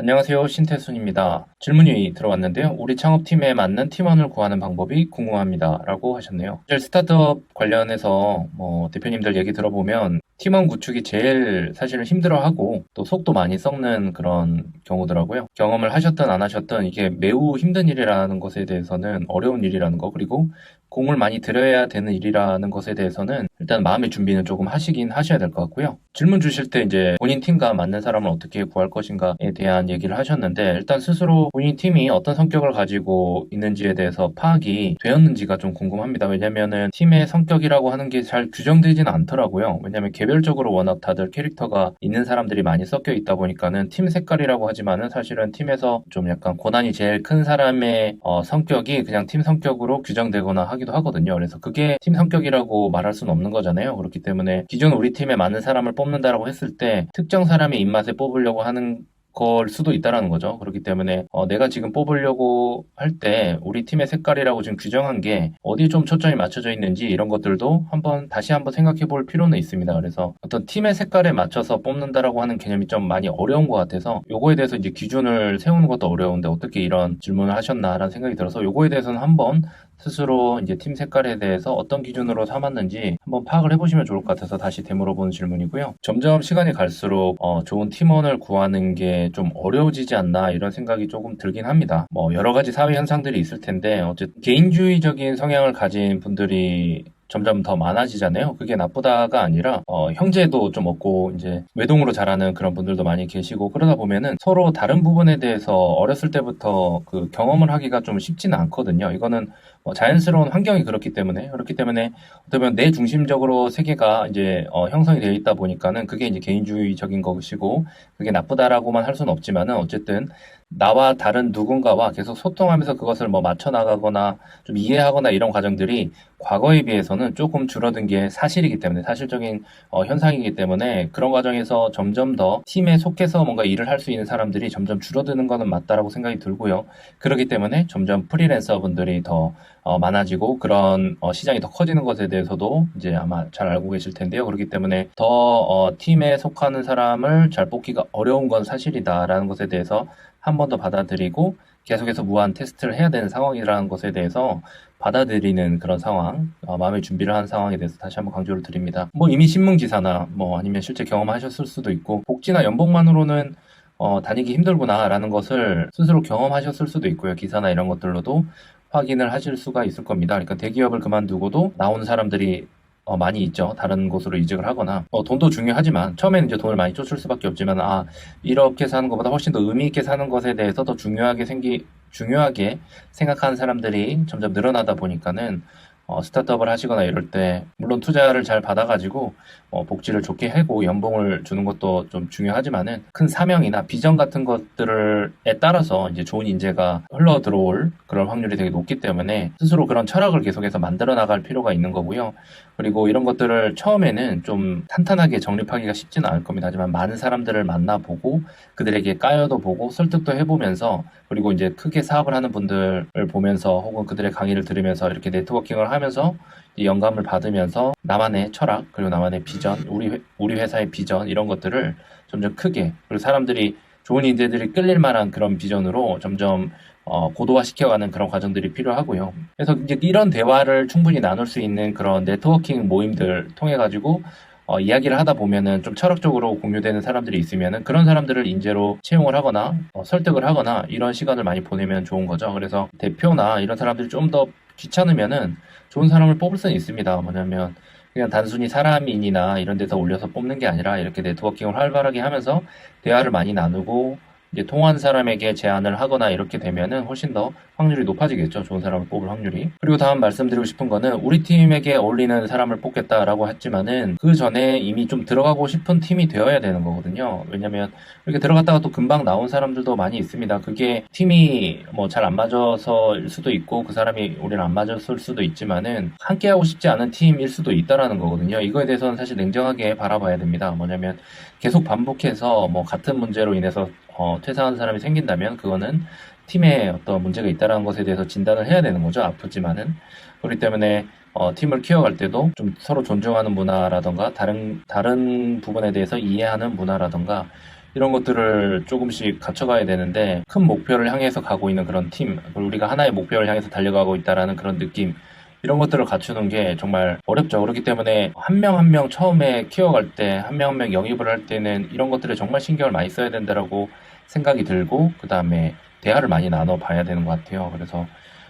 안녕하세요. 신태순입니다. 질문이 들어왔는데요. 우리 창업팀에 맞는 팀원을 구하는 방법이 궁금합니다. 라고 하셨네요. 사실 스타트업 관련해서 뭐 대표님들 얘기 들어보면 팀원 구축이 제일 사실은 힘들어하고 또 속도 많이 썩는 그런 경우더라고요. 경험을 하셨든 안 하셨든 이게 매우 힘든 일이라는 것에 대해서는 어려운 일이라는 거 그리고 공을 많이 들여야 되는 일이라는 것에 대해서는 일단 마음의 준비는 조금 하시긴 하셔야 될 것 같고요. 질문 주실 때 이제 본인 팀과 맞는 사람을 어떻게 구할 것인가에 대한 얘기를 하셨는데 일단 스스로 본인 팀이 어떤 성격을 가지고 있는지에 대해서 파악이 되었는지가 좀 궁금합니다. 왜냐면은 팀의 성격이라고 하는 게 잘 규정되지는 않더라고요. 왜냐면 개 별적으로 워낙 다들 캐릭터가 있는 사람들이 많이 섞여 있다 보니까는 팀 색깔이라고 하지만은 사실은 팀에서 좀 약간 고난이 제일 큰 사람의 어, 성격이 그냥 팀 성격으로 규정되거나 하기도 하거든요. 그래서 그게 팀 성격이라고 말할 수는 없는 거잖아요. 그렇기 때문에 기존 우리 팀에 맞는 사람을 뽑는다라고 했을 때 특정 사람의 입맛에 뽑으려고 하는 걸 수도 있다라는 거죠. 그렇기 때문에 어, 내가 지금 뽑으려고 할 때 우리 팀의 색깔이라고 지금 규정한 게 어디에 좀 초점이 맞춰져 있는지 이런 것들도 한번 다시 한번 생각해 볼 필요는 있습니다. 그래서 어떤 팀의 색깔에 맞춰서 뽑는다라고 하는 개념이 좀 많이 어려운 것 같아서 요거에 대해서 이제 기준을 세우는 것도 어려운데 어떻게 이런 질문을 하셨나라는 생각이 들어서 요거에 대해서는 한번 스스로 이제 팀 색깔에 대해서 어떤 기준으로 삼았는지 한번 파악을 해보시면 좋을 것 같아서 다시 되물어보는 질문이고요. 점점 시간이 갈수록 어, 좋은 팀원을 구하는 게 좀 어려워지지 않나 이런 생각이 조금 들긴 합니다. 뭐 여러 가지 사회 현상들이 있을 텐데 어쨌든 개인주의적인 성향을 가진 분들이 점점 더 많아지잖아요. 그게 나쁘다가 아니라 어, 형제도 좀 없고 이제 외동으로 자라는 그런 분들도 많이 계시고 그러다 보면은 서로 다른 부분에 대해서 어렸을 때부터 그 경험을 하기가 좀 쉽지는 않거든요. 이거는 뭐 자연스러운 환경이 그렇기 때문에 그렇기 때문에 보면 내 중심적으로 세계가 이제 어, 형성이 되어 있다 보니까는 그게 이제 개인주의적인 것이고 그게 나쁘다라고만 할 수는 없지만은 어쨌든 나와 다른 누군가와 계속 소통하면서 그것을 뭐 맞춰 나가거나 좀 이해하거나 이런 과정들이 과거에 비해서는 조금 줄어든 게 사실이기 때문에 사실적인 어, 현상이기 때문에 그런 과정에서 점점 더 팀에 속해서 뭔가 일을 할 수 있는 사람들이 점점 줄어드는 것은 맞다라고 생각이 들고요. 그렇기 때문에 점점 프리랜서 분들이 더 어, 많아지고 그런 어, 시장이 더 커지는 것에 대해서도 이제 아마 잘 알고 계실 텐데요. 그렇기 때문에 더 어, 팀에 속하는 사람을 잘 뽑기가 어려운 건 사실이다라는 것에 대해서 한 번 더 받아들이고 계속해서 무한 테스트를 해야 되는 상황이라는 것에 대해서 받아들이는 그런 상황, 어, 마음의 준비를 한 상황에 대해서 다시 한번 강조를 드립니다. 뭐 이미 신문 기사나 뭐 아니면 실제 경험하셨을 수도 있고 복지나 연봉만으로는 어, 다니기 힘들구나라는 것을 스스로 경험하셨을 수도 있고요. 기사나 이런 것들로도 확인을 하실 수가 있을 겁니다. 그러니까 대기업을 그만두고도 나온 사람들이 어, 많이 있죠. 다른 곳으로 이직을 하거나 어, 돈도 중요하지만 처음에는 이제 돈을 많이 쫓을 수밖에 없지만 아 이렇게 사는 것보다 훨씬 더 의미 있게 사는 것에 대해서 더 중요하게 생기 중요하게 생각하는 사람들이 점점 늘어나다 보니까는 어, 스타트업을 하시거나 이럴 때 물론 투자를 잘 받아가지고 어, 복지를 좋게 해고 연봉을 주는 것도 좀 중요하지만은 큰 사명이나 비전 같은 것들에 따라서 이제 좋은 인재가 흘러 들어올 그런 확률이 되게 높기 때문에 스스로 그런 철학을 계속해서 만들어 나갈 필요가 있는 거고요. 그리고 이런 것들을 처음에는 좀 탄탄하게 정립하기가 쉽지는 않을 겁니다. 하지만 많은 사람들을 만나보고 그들에게 까여도 보고 설득도 해보면서 그리고 이제 크게 사업을 하는 분들을 보면서 혹은 그들의 강의를 들으면서 이렇게 네트워킹을 하면 서 영감을 받으면서 나만의 철학 그리고 나만의 비전 우리 회, 우리 회사의 비전 이런 것들을 점점 크게 그리고 사람들이 좋은 인재들이 끌릴 만한 그런 비전으로 점점 어, 고도화 시켜가는 그런 과정들이 필요하고요. 그래서 이제 이런 대화를 충분히 나눌 수 있는 그런 네트워킹 모임들 통해 가지고 어, 이야기를 하다 보면은 좀 철학적으로 공유되는 사람들이 있으면은 그런 사람들을 인재로 채용을 하거나 어, 설득을 하거나 이런 시간을 많이 보내면 좋은 거죠. 그래서 대표나 이런 사람들이 좀 더 귀찮으면은 좋은 사람을 뽑을 수는 있습니다. 뭐냐면 그냥 단순히 사람인이나 이런 데서 올려서 뽑는 게 아니라 이렇게 네트워킹을 활발하게 하면서 대화를 많이 나누고 이제 통한 사람에게 제안을 하거나 이렇게 되면은 훨씬 더 확률이 높아지겠죠. 좋은 사람을 뽑을 확률이. 그리고 다음 말씀드리고 싶은 거는 우리 팀에게 어울리는 사람을 뽑겠다라고 했지만은 그 전에 이미 좀 들어가고 싶은 팀이 되어야 되는 거거든요. 왜냐면 이렇게 들어갔다가 또 금방 나온 사람들도 많이 있습니다. 그게 팀이 뭐 잘 안 맞아서일 수도 있고 그 사람이 우리는 안 맞았을 수도 있지만은 함께 하고 싶지 않은 팀일 수도 있다라는 거거든요. 이거에 대해서는 사실 냉정하게 바라봐야 됩니다. 뭐냐면 계속 반복해서 뭐 같은 문제로 인해서 어, 퇴사하는 사람이 생긴다면 그거는 팀에 어떤 문제가 있다는 것에 대해서 진단을 해야 되는 거죠. 아프지만은. 그렇기 때문에 어, 팀을 키워갈 때도 좀 서로 존중하는 문화라던가 다른 다른 부분에 대해서 이해하는 문화라던가 이런 것들을 조금씩 갖춰가야 되는데 큰 목표를 향해서 가고 있는 그런 팀, 우리가 하나의 목표를 향해서 달려가고 있다라는 그런 느낌 이런 것들을 갖추는 게 정말 어렵죠. 그렇기 때문에 한 명 한명 처음에 키워갈 때, 한 명 한 명 영입을 할 때는 이런 것들에 정말 신경을 많이 써야 된다라고 생각이 들고, 그 다음에 대화를 많이 나눠봐야 되는 것 같아요. 그래서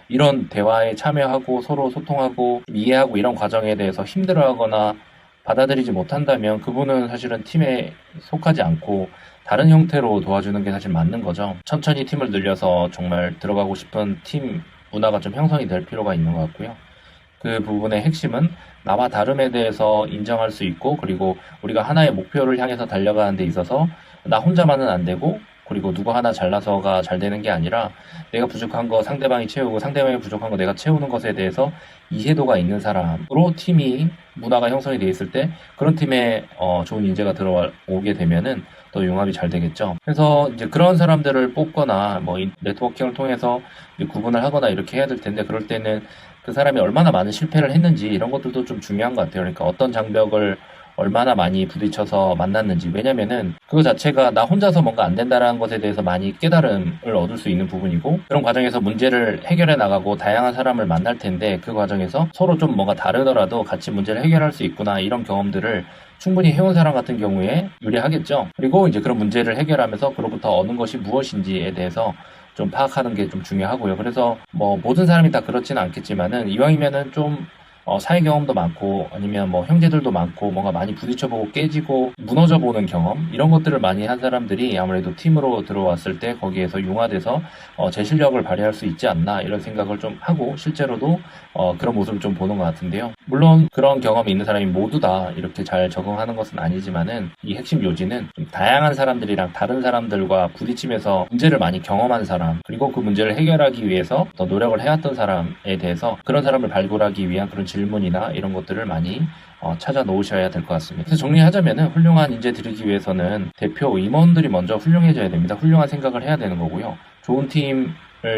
이런 대화에 참여하고 서로 소통하고 이해하고 이런 과정에 대해서 힘들어하거나 받아들이지 못한다면 그분은 사실은 팀에 속하지 않고 다른 형태로 도와주는 게 사실 맞는 거죠. 천천히 팀을 늘려서 정말 들어가고 싶은 팀 문화가 좀 형성이 될 필요가 있는 것 같고요. 그 부분의 핵심은 나와 다름에 대해서 인정할 수 있고 그리고 우리가 하나의 목표를 향해서 달려가는 데 있어서 나 혼자만은 안 되고 그리고 누구 하나 잘나서가 잘 되는 게 아니라 내가 부족한 거 상대방이 채우고 상대방이 부족한 거 내가 채우는 것에 대해서 이해도가 있는 사람으로 팀이 문화가 형성이 돼 있을 때 그런 팀에 어, 좋은 인재가 들어오게 되면은 더 융합이 잘 되겠죠. 그래서 이제 그런 사람들을 뽑거나 뭐이 네트워킹을 통해서 구분을 하거나 이렇게 해야 될 텐데 그럴 때는 그 사람이 얼마나 많은 실패를 했는지 이런 것들도 좀 중요한 것 같아요. 그러니까 어떤 장벽을 얼마나 많이 부딪혀서 만났는지 왜냐면은 그거 자체가 나 혼자서 뭔가 안 된다라는 것에 대해서 많이 깨달음을 얻을 수 있는 부분이고 그런 과정에서 문제를 해결해 나가고 다양한 사람을 만날 텐데 그 과정에서 서로 좀 뭔가 다르더라도 같이 문제를 해결할 수 있구나 이런 경험들을 충분히 해온 사람 같은 경우에 유리하겠죠. 그리고 이제 그런 문제를 해결하면서 그로부터 얻는 것이 무엇인지에 대해서 좀 파악하는 게 좀 중요하고요. 그래서 뭐 모든 사람이 다 그렇지는 않겠지만은 이왕이면은 좀 어, 사회 경험도 많고 아니면 뭐 형제들도 많고 뭔가 많이 부딪혀보고 깨지고 무너져보는 경험 이런 것들을 많이 한 사람들이 아무래도 팀으로 들어왔을 때 거기에서 융화돼서 어, 제 실력을 발휘할 수 있지 않나 이런 생각을 좀 하고 실제로도 어, 그런 모습을 좀 보는 것 같은데요. 물론 그런 경험이 있는 사람이 모두 다 이렇게 잘 적응하는 것은 아니지만은 이 핵심 요지는 좀 다양한 사람들이랑 다른 사람들과 부딪히면서 문제를 많이 경험한 사람 그리고 그 문제를 해결하기 위해서 더 노력을 해왔던 사람에 대해서 그런 사람을 발굴하기 위한 그런 질 문이나 이런 것들을 많이 어, 찾아 놓으셔야 될 것 같습니다. 그래서 정리하자면은 훌륭한 인재 들이기 위해서는 대표 임원들이 먼저 훌륭해져야 됩니다. 훌륭한 생각을 해야 되는 거고요. 좋은 팀을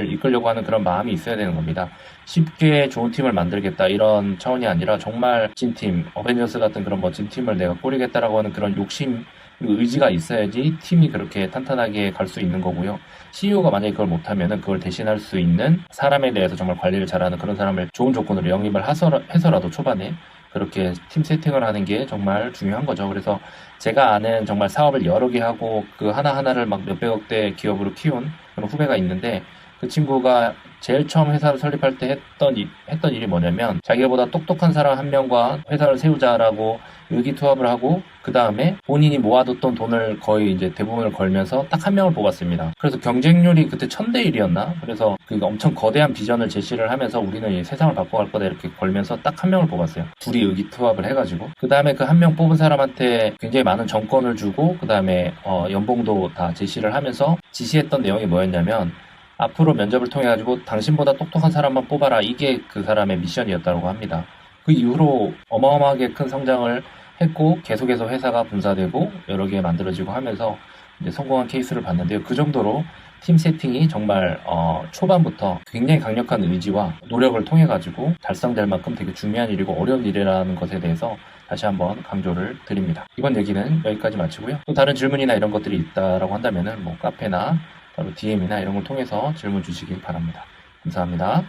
이끌려고 하는 그런 마음이 있어야 되는 겁니다. 쉽게 좋은 팀을 만들겠다 이런 차원이 아니라 정말 찐 팀, 어벤져스 같은 그런 멋진 팀을 내가 꾸리겠다라고 하는 그런 욕심 의지가 있어야지 팀이 그렇게 탄탄하게 갈 수 있는 거고요. CEO가 만약에 그걸 못하면은 그걸 대신할 수 있는 사람에 대해서 정말 관리를 잘하는 그런 사람을 좋은 조건으로 영입을 해서라도 초반에 그렇게 팀 세팅을 하는 게 정말 중요한 거죠. 그래서 제가 아는 정말 사업을 여러 개 하고 그 하나하나를 막 몇백억대 기업으로 키운 그런 후배가 있는데 그 친구가 제일 처음 회사를 설립할 때 했던, 이- 했던 일이 뭐냐면 자기보다 똑똑한 사람 한 명과 회사를 세우자라고 의기투합을 하고 그 다음에 본인이 모아뒀던 돈을 거의 이제 대부분을 걸면서 딱 한 명을 뽑았습니다. 그래서 경쟁률이 그때 천대 1이었나? 그래서 그 엄청 거대한 비전을 제시를 하면서 우리는 이 세상을 바꿔갈 거다 이렇게 걸면서 딱 한 명을 뽑았어요. 둘이 의기투합을 해가지고 그 다음에 그 한 명 뽑은 사람한테 굉장히 많은 정권을 주고 그 다음에 어, 연봉도 다 제시를 하면서 지시했던 내용이 뭐였냐면 앞으로 면접을 통해 가지고 당신보다 똑똑한 사람만 뽑아라 이게 그 사람의 미션이었다고 합니다. 그 이후로 어마어마하게 큰 성장을 했고 계속해서 회사가 분사되고 여러 개 만들어지고 하면서 성공한 케이스를 봤는데요. 그 정도로 팀 세팅이 정말 어, 초반부터 굉장히 강력한 의지와 노력을 통해 가지고 달성될 만큼 되게 중요한 일이고 어려운 일이라는 것에 대해서 다시 한번 강조를 드립니다. 이번 얘기는 여기까지 마치고요. 또 다른 질문이나 이런 것들이 있다라고 한다면은 뭐 카페나 DM이나 이런 걸 통해서 질문 주시기 바랍니다. 감사합니다.